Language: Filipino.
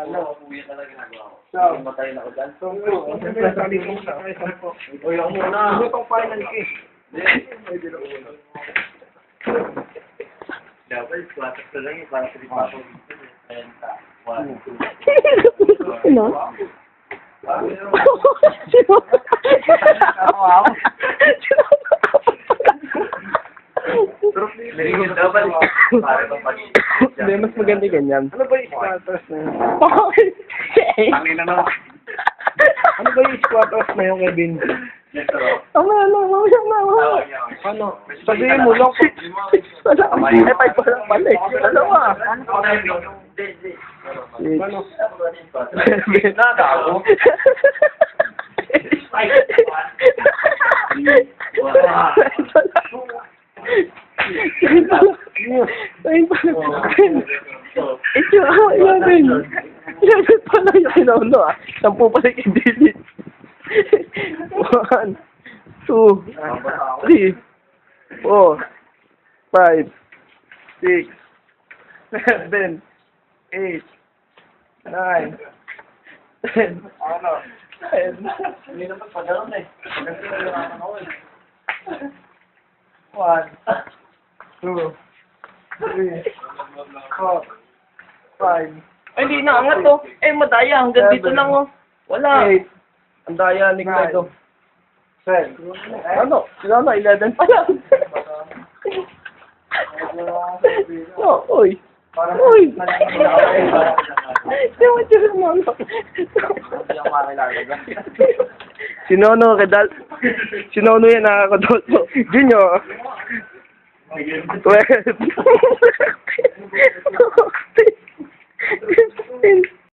Ano? Kuya talaga ginagawa ko. So, Matay na ako dyan. Sampo. Siyempre, sabi mo sa akin, sampo. Uy, ako muna. Ano itong final case? Hindi. Dapat, kwatas na lang yung para sa dito. Renta. One, two. Ano? Narinig dapat. Para bang pag Hindi, mas maganda ganyan. Ano ba yung squatters na yun? Tangin na. Ano ba yung squatters na yung Kevin? Ako. Ano, ano, mamaya na, mamaya. Ano? Sabihin mo lang Wala, eh, five pa lang pala eh. Dalawa. Hindi, hindi. Six. ano? Ayun pala. Ito, ah, eleven. Eleven pala yung kinauno ah. Sampu pala yung delete. One, two, three, four, five, six, seven, eight, nine, ten, Ano? ten, Hindi naman pagkaroon eh. Eh. One, two, three, four, five, Ay, hindi na angat to. Eh, madaya. Hanggang dito lang oh. Wala. eight, Ang daya ni Nine. Kledo. ten. Ano? Sino na? 11 pa lang. no, uy. Uy. Mo tira mo. ano. Sinono, kedal. Sinono yan nakakadoto. Junior. Tu é...